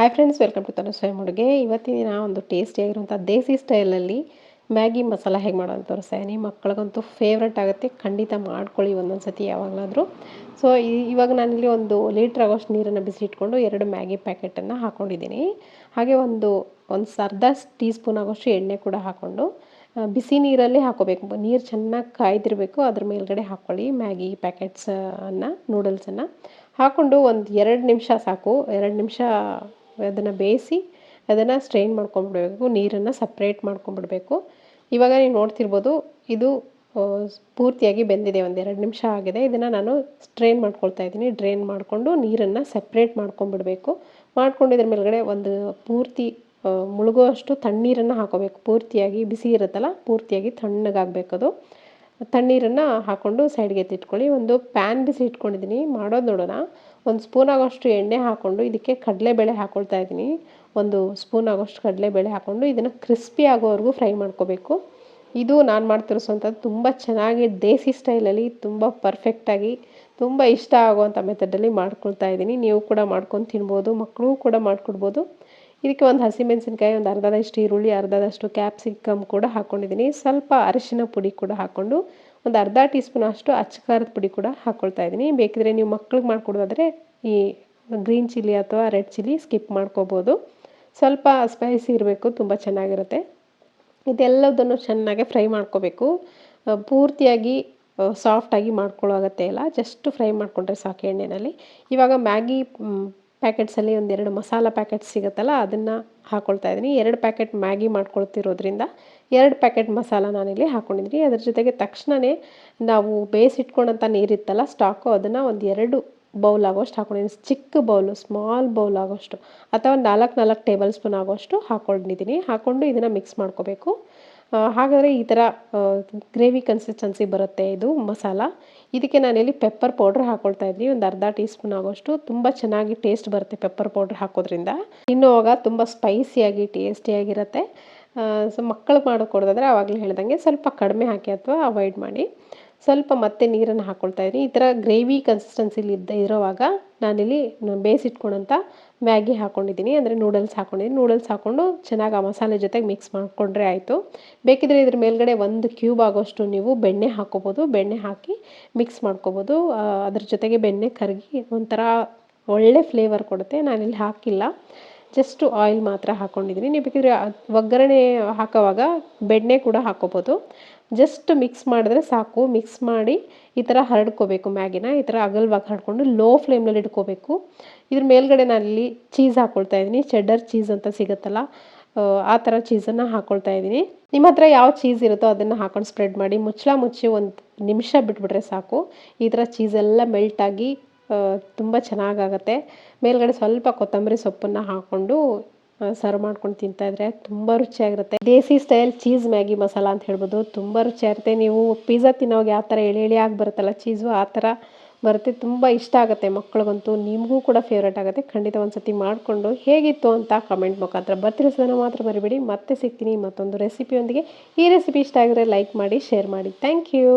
Hi friends welcome to Tanu Swayam ಇವತ್ತಿನ ದಿನ ಒಂದು ಟೇಸ್ಟಿಯಾಗಿರುವಂಥ ದೇಸಿ ಸ್ಟೈಲಲ್ಲಿ ಮ್ಯಾಗಿ ಮಸಾಲ ಹೇಗೆ ಮಾಡೋದು ತೋರಿಸ್ತಾಯಿನಿ ಮಕ್ಕಳಿಗಂತೂ ಫೇವ್ರೆಟ್ ಆಗುತ್ತೆ. ಖಂಡಿತ ಮಾಡ್ಕೊಳ್ಳಿ ಒಂದೊಂದು ಸತಿ ಯಾವಾಗಲಾದರೂ ಸೊ ಇವಾಗ ನಾನಿಲ್ಲಿ ಒಂದು ಲೀಟ್ರ್ ಆಗೋಷ್ಟು ನೀರನ್ನು ಬಿಸಿ ಇಟ್ಕೊಂಡು ಎರಡು ಮ್ಯಾಗಿ ಪ್ಯಾಕೆಟನ್ನು ಹಾಕ್ಕೊಂಡಿದ್ದೀನಿ ಹಾಗೆ ಒಂದು ಒಂದು ಅರ್ಧ ಟೀ ಸ್ಪೂನ್ ಆಗೋಷ್ಟು ಎಣ್ಣೆ ಕೂಡ ಹಾಕ್ಕೊಂಡು ಬಿಸಿ ನೀರಲ್ಲೇ ಹಾಕೋಬೇಕು. ನೀರು ಚೆನ್ನಾಗಿ ಕಾಯ್ದಿರಬೇಕು. ಅದ್ರ ಮೇಲ್ಗಡೆ ಹಾಕ್ಕೊಳ್ಳಿ ಮ್ಯಾಗಿ ಪ್ಯಾಕೆಟ್ಸನ್ನು ನೂಡಲ್ಸನ್ನು ಹಾಕ್ಕೊಂಡು ಒಂದು ಎರಡು ನಿಮಿಷ ಸಾಕು. ಎರಡು ನಿಮಿಷ ಅದನ್ನು ಬೇಯಿಸಿ ಅದನ್ನು ಸ್ಟ್ರೈನ್ ಮಾಡ್ಕೊಂಡ್ಬಿಡಬೇಕು, ನೀರನ್ನು ಸಪ್ರೇಟ್ ಮಾಡ್ಕೊಂಬಿಡಬೇಕು ಇವಾಗ ನೀವು ನೋಡ್ತಿರ್ಬೋದು, ಇದು ಪೂರ್ತಿಯಾಗಿ ಬೆಂದಿದೆ ಒಂದು ಎರಡು ನಿಮಿಷ ಆಗಿದೆ. ಇದನ್ನು ನಾನು ಸ್ಟ್ರೈನ್ ಮಾಡ್ಕೊಳ್ತಾ ಇದ್ದೀನಿ. ಡ್ರೈನ್ ಮಾಡಿಕೊಂಡು ನೀರನ್ನು ಸಪ್ರೇಟ್ ಮಾಡ್ಕೊಂಬಿಡಬೇಕು ಮಾಡಿಕೊಂಡು ಇದ್ರ ಮೇಲ್ಗಡೆ ಒಂದು ಪೂರ್ತಿ ಮುಳುಗುವಷ್ಟು ತಣ್ಣೀರನ್ನು ಹಾಕೋಬೇಕು. ಪೂರ್ತಿಯಾಗಿ ಬಿಸಿ ಇರುತ್ತಲ್ಲ, ಪೂರ್ತಿಯಾಗಿ ತಣ್ಣಗಾಗಬೇಕದು ತಣ್ಣೀರನ್ನು ಹಾಕ್ಕೊಂಡು ಸೈಡ್ಗೆ ಎತ್ತಿಟ್ಕೊಳ್ಳಿ. ಒಂದು ಪ್ಯಾನ್ ಬಿಸಿ ಇಟ್ಕೊಂಡಿದ್ದೀನಿ. ಮಾಡೋದು ನೋಡೋಣ. ಒಂದು ಸ್ಪೂನ್ ಆಗೋಷ್ಟು ಎಣ್ಣೆ ಹಾಕ್ಕೊಂಡು ಇದಕ್ಕೆ ಕಡಲೆಬೇಳೆ ಹಾಕ್ಕೊಳ್ತಾ ಇದ್ದೀನಿ. ಒಂದು ಸ್ಪೂನ್ ಆಗೋಷ್ಟು ಕಡಲೆಬೇಳೆ ಹಾಕ್ಕೊಂಡು ಇದನ್ನು ಕ್ರಿಸ್ಪಿ ಆಗೋವರೆಗೂ ಫ್ರೈ ಮಾಡ್ಕೋಬೇಕು. ಇದು ನಾನು ಮಾಡ್ತಿರೋಸೋಂಥದ್ದು ತುಂಬ ಚೆನ್ನಾಗಿ ದೇಸಿ ಸ್ಟೈಲಲ್ಲಿ ತುಂಬ ಪರ್ಫೆಕ್ಟಾಗಿ ತುಂಬ ಇಷ್ಟ ಆಗುವಂಥ ಮೆಥಡಲ್ಲಿ ಮಾಡ್ಕೊಳ್ತಾ ಇದ್ದೀನಿ. ನೀವು ಕೂಡ ಮಾಡ್ಕೊಂಡು ತಿನ್ಬೋದು ಮಕ್ಕಳು ಕೂಡ ಮಾಡಿಕೊಡ್ಬೋದು. ಇದಕ್ಕೆ ಒಂದು ಹಸಿಮೆಣಸಿನ್ಕಾಯಿ ಒಂದು ಅರ್ಧದಷ್ಟು ಈರುಳ್ಳಿ, ಅರ್ಧದಷ್ಟು ಕ್ಯಾಪ್ಸಿಕಮ್ ಕೂಡ ಹಾಕ್ಕೊಂಡಿದ್ದೀನಿ ಸ್ವಲ್ಪ ಅರಿಶಿನ ಪುಡಿ ಕೂಡ ಹಾಕ್ಕೊಂಡು ಒಂದು ಅರ್ಧ ಟೀ ಸ್ಪೂನ್ ಅಷ್ಟು ಅಚ್ಚಕಾರದ ಪುಡಿ ಕೂಡ ಹಾಕ್ಕೊಳ್ತಾ ಇದ್ದೀನಿ. ಬೇಕಿದ್ರೆ ನೀವು ಮಕ್ಳಿಗೆ ಮಾಡಿಕೊಡೋದಾದರೆ ಈ ಗ್ರೀನ್ ಚಿಲ್ಲಿ ಅಥವಾ ರೆಡ್ ಚಿಲ್ಲಿ ಸ್ಕಿಪ್ ಮಾಡ್ಕೋಬೋದು. ಸ್ವಲ್ಪ ಸ್ಪೈಸಿ ಇರಬೇಕು, ತುಂಬ ಚೆನ್ನಾಗಿರುತ್ತೆ. ಇದೆಲ್ಲದನ್ನು ಚೆನ್ನಾಗಿ ಫ್ರೈ ಮಾಡ್ಕೋಬೇಕು. ಪೂರ್ತಿಯಾಗಿ ಸಾಫ್ಟಾಗಿ ಮಾಡ್ಕೊಳ್ಳೋ ಅಗತ್ಯ ಇಲ್ಲ. ಜಸ್ಟ್ ಫ್ರೈ ಮಾಡಿಕೊಂಡ್ರೆ ಸಾಕು ಎಣ್ಣೆಯಲ್ಲಿ ಇವಾಗ ಮ್ಯಾಗಿ ಪ್ಯಾಕೆಟ್ಸಲ್ಲಿ ಒಂದೆರಡು ಮಸಾಲ ಪ್ಯಾಕೆಟ್ ಸಿಗುತ್ತಲ್ಲ, ಅದನ್ನು ಹಾಕ್ಕೊಳ್ತಾ ಇದ್ದೀನಿ. ಎರಡು ಪ್ಯಾಕೆಟ್ ಮ್ಯಾಗಿ ಮಾಡ್ಕೊಳ್ತಿರೋದ್ರಿಂದ ಎರಡು ಪ್ಯಾಕೆಟ್ ಮಸಾಲ ನಾನಿಲ್ಲಿ ಹಾಕ್ಕೊಂಡಿದ್ದೀನಿ ಅದ್ರ ಜೊತೆಗೆ ತಕ್ಷಣವೇ ನಾವು ಬೇಯಿಸಿಟ್ಕೊಂಡಂಥ ನೀರಿತ್ತಲ್ಲ, ಸ್ಟಾಕು, ಅದನ್ನು ಒಂದು ಎರಡು ಬೌಲ್ ಆಗೋಷ್ಟು ಹಾಕೊಂಡಿದ್ದೀನಿ. ಚಿಕ್ಕ ಬೌಲು, ಸ್ಮಾಲ್ ಬೌಲ್ ಆಗೋಷ್ಟು ಅಥವಾ ನಾಲ್ಕು ನಾಲ್ಕು ಟೇಬಲ್ ಸ್ಪೂನ್ ಆಗೋಷ್ಟು ಹಾಕ್ಕೊಂಡಿದ್ದೀನಿ ಹಾಕ್ಕೊಂಡು ಇದನ್ನು ಮಿಕ್ಸ್ ಮಾಡ್ಕೋಬೇಕು. ಹಾಗಾದರೆ ಈ ಥರ ಗ್ರೇವಿ ಕನ್ಸಿಸ್ಟೆನ್ಸಿ ಬರುತ್ತೆ ಇದು ಮಸಾಲ. ಇದಕ್ಕೆ ನಾನಿಲ್ಲಿ ಪೆಪ್ಪರ್ ಪೌಡ್ರ್ ಹಾಕ್ಕೊಳ್ತಾ ಇದ್ದೀನಿ. ಒಂದು ಅರ್ಧ ಟೀ ಸ್ಪೂನ್ ಆಗೋಷ್ಟು. ತುಂಬ ಚೆನ್ನಾಗಿ ಟೇಸ್ಟ್ ಬರುತ್ತೆ ಪೆಪ್ಪರ್ ಪೌಡ್ರ್ ಹಾಕೋದ್ರಿಂದ. ತಿನ್ನುವಾಗ ತುಂಬ ಸ್ಪೈಸಿಯಾಗಿ ಟೇಸ್ಟಿಯಾಗಿರುತ್ತೆ ಸೊ ಮಕ್ಕಳಿಗೆ ಮಾಡಿಕೊಡೋದಾದ್ರೆ ಆವಾಗಲೇ ಹೇಳ್ದಂಗೆ ಸ್ವಲ್ಪ ಕಡಿಮೆ ಹಾಕಿ ಅಥವಾ ಅವಾಯ್ಡ್ ಮಾಡಿ. ಸ್ವಲ್ಪ ಮತ್ತೆ ನೀರನ್ನು ಹಾಕ್ಕೊಳ್ತಾ ಇದ್ದೀನಿ. ಈ ಥರ ಗ್ರೇವಿ ಕನ್ಸಿಸ್ಟೆನ್ಸಿಲಿ ಇದ್ದ ಇರೋವಾಗ ನಾನಿಲ್ಲಿ ಬೇಯಿಸಿಟ್ಕೊಂಡಂಥ ಮ್ಯಾಗಿ ಹಾಕ್ಕೊಂಡಿದ್ದೀನಿ ಅಂದರೆ ನೂಡಲ್ಸ್ ಹಾಕ್ಕೊಂಡಿದ್ದೀನಿ ನೂಡಲ್ಸ್ ಹಾಕ್ಕೊಂಡು ಚೆನ್ನಾಗಿ ಆ ಮಸಾಲೆ ಜೊತೆಗೆ ಮಿಕ್ಸ್ ಮಾಡಿಕೊಂಡ್ರೆ ಆಯಿತು. ಬೇಕಿದ್ರೆ ಇದ್ರ ಮೇಲ್ಗಡೆ ಒಂದು ಕ್ಯೂಬ್ ಆಗೋಷ್ಟು ನೀವು ಬೆಣ್ಣೆ ಹಾಕ್ಕೋಬೋದು ಬೆಣ್ಣೆ ಹಾಕಿ ಮಿಕ್ಸ್ ಮಾಡ್ಕೋಬೋದು. ಅದ್ರ ಜೊತೆಗೆ ಬೆಣ್ಣೆ ಕರಗಿ ಒಂಥರ ಒಳ್ಳೆ ಫ್ಲೇವರ್ ಕೊಡುತ್ತೆ. ನಾನಿಲ್ಲಿ ಹಾಕಿಲ್ಲ. ಜಸ್ಟು ಆಯಿಲ್ ಮಾತ್ರ ಹಾಕ್ಕೊಂಡಿದ್ದೀನಿ ನೀವು ಬೇಕಿದ್ರೆ ಒಗ್ಗರಣೆ ಹಾಕೋವಾಗ ಬೆಣ್ಣೆ ಕೂಡ ಹಾಕ್ಕೋಬೋದು ಜಸ್ಟ್ ಮಿಕ್ಸ್ ಮಾಡಿದ್ರೆ ಸಾಕು. ಮಿಕ್ಸ್ ಮಾಡಿ ಈ ಥರ ಹರಡ್ಕೋಬೇಕು ಮ್ಯಾಗಿನ. ಈ ಥರ ಅಗಲವಾಗಿ ಹರಡ್ಕೊಂಡು ಲೋ ಫ್ಲೇಮ್ನಲ್ಲಿ ಇಟ್ಕೋಬೇಕು. ಇದ್ರ ಮೇಲ್ಗಡೆ ನಾನಿಲ್ಲಿ ಚೀಸ್ ಹಾಕ್ಕೊಳ್ತಾ ಇದ್ದೀನಿ. ಚೆಡ್ಡರ್ ಚೀಸ್ ಅಂತ ಸಿಗುತ್ತಲ್ಲ ಆ, ಥರ ಚೀಸನ್ನು ಹಾಕ್ಕೊಳ್ತಾ ಇದ್ದೀನಿ. ನಿಮ್ಮ ಹತ್ರ ಯಾವ ಚೀಸ್ ಇರುತ್ತೋ ಅದನ್ನು ಹಾಕೊಂಡು ಸ್ಪ್ರೆಡ್ ಮಾಡಿ. ಮುಚ್ಚಳ ಮುಚ್ಚಿ ಒಂದು ನಿಮಿಷ ಬಿಟ್ಬಿಟ್ರೆ ಸಾಕು. ಈ ಥರ ಚೀಸೆಲ್ಲ ಮೆಲ್ಟಾಗಿ ತುಂಬ ಚೆನ್ನಾಗಾಗತ್ತೆ. ಮೇಲ್ಗಡೆ ಸ್ವಲ್ಪ ಕೊತ್ತಂಬರಿ ಸೊಪ್ಪನ್ನು ಹಾಕ್ಕೊಂಡು ಸರ್ವ್ ಮಾಡ್ಕೊಂಡು ತಿಂತಾ ಇದ್ರೆ ತುಂಬ ರುಚಿಯಾಗಿರುತ್ತೆ. Desi style cheese Maggi masala ಅಂತ ಹೇಳ್ಬೋದು. ತುಂಬ ರುಚಿಯಾಗಿರುತ್ತೆ. ನೀವು ಪಿಜ್ಜಾ ತಿನ್ನೋವಾಗ ಯಾವ ಥರ ಎಳೆ ಎಳೆಯಾಗಿ ಬರುತ್ತಲ್ಲ ಚೀಸು ಆ ಥರ ಬರುತ್ತೆ. ತುಂಬ ಇಷ್ಟ ಆಗುತ್ತೆ ಮಕ್ಕಳಿಗಂತೂ ನಿಮಗೂ ಕೂಡ ಫೇವ್ರೇಟ್ ಆಗುತ್ತೆ. ಖಂಡಿತ ಒಂದ್ಸತಿ ಮಾಡಿಕೊಂಡು ಹೇಗಿತ್ತು ಅಂತ ಕಮೆಂಟ್ ಮುಖಾಂತರ ಬರ್ತಿರೋದನ್ನು ಮಾತ್ರ ಬರಿಬೇಡಿ ಮತ್ತೆ ಸಿಗ್ತೀನಿ ಮತ್ತೊಂದು ರೆಸಿಪಿಯೊಂದಿಗೆ ಈ ರೆಸಿಪಿ ಇಷ್ಟ ಆಗಿದ್ರೆ ಲೈಕ್ ಮಾಡಿ ಶೇರ್ ಮಾಡಿ. Thank you